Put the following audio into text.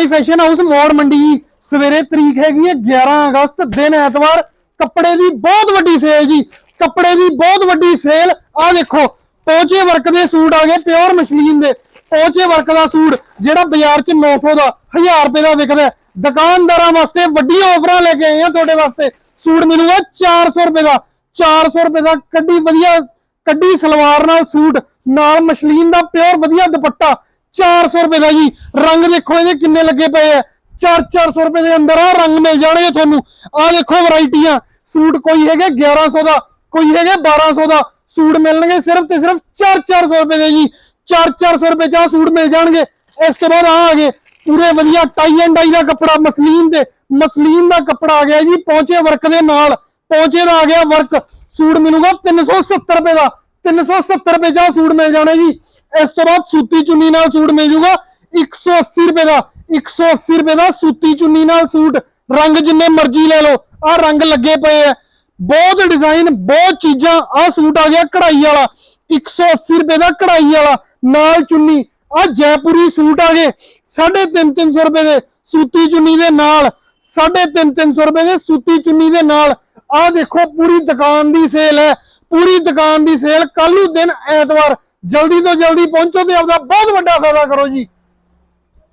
ਸਾਈ fashion house ਮੋੜ ਮੰਡੀ ਸਵੇਰੇ ਤਰੀਕ ਹੈਗੀ ਹੈ 11 ਅਗਸਤ, ਦਿਨ ਐਤਵਾਰ, ਕੱਪੜੇ ਦੀ ਬਹੁਤ ਵੱਡੀ ਸੇਲ ਜੀ, ਕੱਪੜੇ ਦੀ ਬਹੁਤ ਵੱਡੀ ਸੇਲ ਆਹ ਦੇਖੋ, ਪੋਚੇ ਵਰਕ ਦੇ ਸੂਟ ਆ ਗਏ ਪਿਓਰ ਮਸ਼ਲੀਨ ਦੇ। ਪੋਚੇ ਵਰਕ ਦਾ ਸੂਟ, ਜਿਹੜਾ ਬਾਜ਼ਾਰ 'ਚ 900 ਦਾ 1000 ਰੁਪਏ ਦਾ ਵਿਕਦਾ ਦੁਕਾਨਦਾਰਾਂ ਵਾਸਤੇ ਵੱਡੀਆਂ ਆਫਰਾਂ ਲੈ ਕੇ ਆਏ ਆ ਤੁਹਾਡੇ ਵਾਸਤੇ। ਸੂਟ ਮਿਲੂਗਾ 400 ਰੁਪਏ ਦਾ 400 ਰੁਪਏ ਦਾ, ਕੱਢੀ ਵਧੀਆ, ਕੱਢੀ ਸਲਵਾਰ ਨਾਲ ਸੂਟ, ਨਾਲ ਮਸ਼ਲੀਨ ਦਾ ਪਿਓਰ ਵਧੀਆ ਦੁਪੱਟਾ। 400 ਰੁਪਏ ਦਾ ਜੀ। ਰੰਗ ਦੇਖੋ ਇਹਦੇ ਕਿੰਨੇ ਲੱਗੇ ਪਏ ਆ। 4-400 ਰੁਪਏ ਦੇ ਅੰਦਰ ਆ ਰੰਗ ਮਿਲ ਜਾਣਗੇ ਤੁਹਾਨੂੰ। ਆ ਦੇਖੋ ਵੈਰਾਈਟੀਆਂ। ਸੂਟ ਕੋਈ ਹੈਗੇ 1100 ਦਾ, ਕੋਈ ਹੈਗੇ 1200 ਦਾ। ਸੂਟ ਮਿਲਣਗੇ ਸਿਰਫ ਤੇ ਸਿਰਫ 4-400 ਰੁਪਏ ਦੇ ਜੀ। 4-400 ਰੁਪਏ ਚ ਆਹ ਸੂਟ ਮਿਲ ਜਾਣਗੇ। ਇਸ ਤੋਂ ਬਾਅਦ ਆ ਆ ਗਏ। ਪੂਰੇ ਵਧੀਆ ਟਾਈ ਐਂਡ ਡਾਈ ਦਾ ਕੱਪੜਾ ਮਸਲੀਨ ਤੇ ਮਸਲੀਨ ਦਾ ਕੱਪੜਾ ਆ ਗਿਆ ਜੀ। ਪਹੁੰਚੇ ਵਰਕ ਦੇ ਨਾਲ। ਪਹੁੰਚੇ ਦਾ ਆ ਗਿਆ ਵਰਕ। ਸੂਟ ਮਿਲੂਗਾ 370 ਰੁਪਏ ਦਾ। 370 ਰੁਪਏ ਦਾ ਸੂਟ ਮਿਲ ਜਾਣਾ ਜੀ। ਇਸ ਤੋਂ ਬਾਅਦ ਸੂਤੀ ਚੁੰਨੀ ਨਾਲ ਸੂਟ ਮਿਲ ਜੂਗਾ। 180 ਰੁਪਏ ਦਾ 180 ਰੁਪਏ ਦਾ ਸੂਤੀ ਚੁੰਨੀ ਨਾਲ ਸੂਟ। ਰੰਗ ਜਿੰਨੇ ਮਰਜ਼ੀ ਲੈ ਲਓ ਆ ਰੰਗ ਲੱਗੇ ਪਏ ਆ। ਬਹੁਤ ਡਿਜ਼ਾਈਨ ਬਹੁਤ ਚੀਜ਼ਾਂ ਆ ਸੂਟ ਆ ਗਿਆ ਕਢਾਈ ਵਾਲਾ। 180 ਰੁਪਏ ਦਾ ਕਢਾਈ ਵਾਲਾ, ਨਾਲ ਚੁੰਨੀ ਆ ਜੈਪੁਰੀ ਸੂਟ ਆ ਗਏ। 350 300 ਰੁਪਏ ਦੇ ਸੂਤੀ ਚੁੰਨੀ ਦੇ ਨਾਲ 350 300 ਰੁਪਏ ਦੇ ਸੂਤੀ ਚੁੰਨੀ ਦੇ ਨਾਲ। ਆ ਦੇਖੋ, ਪੂਰੀ ਦੁਕਾਨ ਦੀ ਸੇਲ ਹੈ, ਪੂਰੀ ਦੁਕਾਨ ਦੀ ਸੇਲ ਕੱਲ ਨੂੰ ਦਿਨ ਐਤਵਾਰ ਜਲਦੀ ਤੋਂ ਜਲਦੀ ਪਹੁੰਚੋ ਤੇ ਆਪਦਾ ਬਹੁਤ ਵੱਡਾ ਫਾਇਦਾ ਕਰੋ ਜੀ।